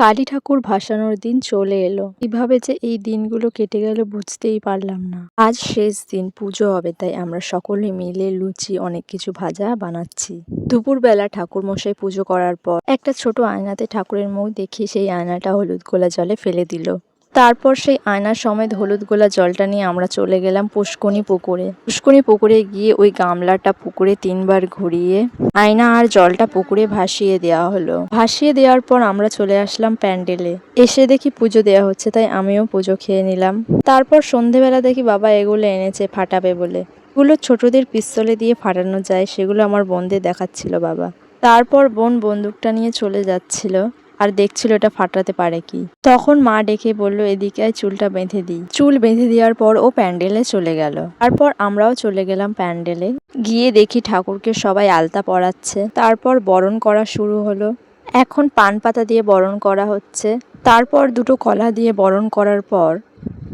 কালী ঠাকুর ভাসানোর দিন চলে এলো। কীভাবে যে এই দিনগুলো কেটে গেল বুঝতেই পারলাম না। আজ শেষ দিন, পুজো হবে, তাই আমরা সকলে মিলে লুচি, অনেক কিছু ভাজা বানাচ্ছি। দুপুরবেলা ঠাকুর মশাই পুজো করার পর একটা ছোট আয়নাতে ঠাকুরের মুখ দেখি সেই আয়নাটা হলুদ গোলা জলে ফেলে দিল। তারপর সেই আয়নার সমেত হলুদ গোলা জলটা নিয়ে আমরা চলে গেলাম পুষ্কনি পুকুরে। পুষ্কনি পুকুরে গিয়ে ওই গামলাটা পুকুরে তিনবার ঘুরিয়ে আয়না আর জলটা পুকুরে ভাসিয়ে দেওয়া হলো। ভাসিয়ে দেওয়ার পর আমরা চলে আসলাম প্যান্ডেলে। এসে দেখি পুজো দেওয়া হচ্ছে, তাই আমিও পুজো খেয়ে নিলাম। তারপর সন্ধেবেলা দেখি বাবা এগুলো এনেছে ফাটাবে বলে। এগুলো ছোটদের পিস্তলে দিয়ে ফাটানো যায়, সেগুলো আমার বোনদের দেখাচ্ছিল বাবা। তারপর বোন বন্দুকটা নিয়ে চলে যাচ্ছিল। আর দেখছিল এটা ফাটাতে পারে কি। তখন মা ডেকে বলল, এদিকে চুলটা বেঁধে দিই। চুল বেঁধে দেওয়ার পর ও প্যান্ডেলে চলে গেল। তারপর আমরাও চলে গেলাম প্যান্ডেলে। গিয়ে দেখি ঠাকুরকে সবাই আলতা পরাচ্ছে। তারপর বরণ করা শুরু হলো। এখন পান পাতা দিয়ে বরণ করা হচ্ছে। তারপর দুটো কলা দিয়ে বরণ করার পর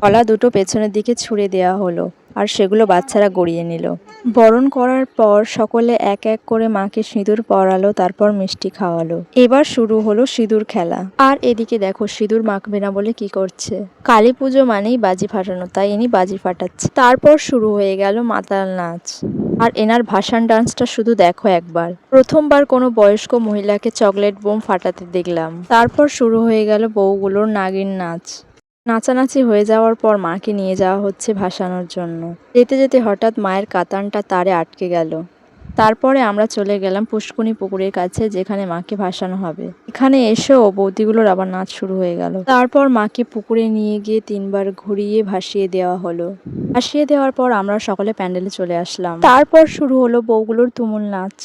কলা দুটো পেছনের দিকে ছুঁড়ে দেওয়া হলো। আর সেগুলো বাচ্চারা গড়িয়ে নিল। বরণ করার পর সকলে এক এক করে মাকে সিঁদুর পরালো, তারপর মিষ্টি খাওয়ালো। এবার শুরু হলো সিঁদুর খেলা। আর এদিকে দেখো, সিঁদুর মাখবে না বলে কি করছে? কালী পুজো মানেই বাজি ফাটানো, তাই ইনি বাজি ফাটাচ্ছে। তারপর শুরু হয়ে গেল মাতাল নাচ। আর এনার ভাসান ডান্সটা শুধু দেখো একবার। প্রথমবার কোনো বয়স্ক মহিলাকে চকলেট বোম ফাটাতে দেখলাম। তারপর শুরু হয়ে গেল বউগুলোর নাগিন নাচ। নাচানাচি হয়ে যাওয়ার পর মাকে নিয়ে যাওয়া হচ্ছে ভাসানোর জন্য। যেতে যেতে হঠাৎ মায়ের কাতানটা তারে আটকে গেল। তারপরে আমরা চলে গেলাম পুষ্কুনি পুকুরের কাছে যেখানে মাকে ভাসানো হবে। এখানে এসেও বৌদিগুলোর আবার নাচ শুরু হয়ে গেল। তারপর মাকে পুকুরে নিয়ে গিয়ে তিনবার ঘুরিয়ে ভাসিয়ে দেওয়া হলো। ভাসিয়ে দেওয়ার পর আমরা সকলে প্যান্ডেলে চলে আসলাম। তারপর শুরু হলো বউগুলোর তুমুল নাচ।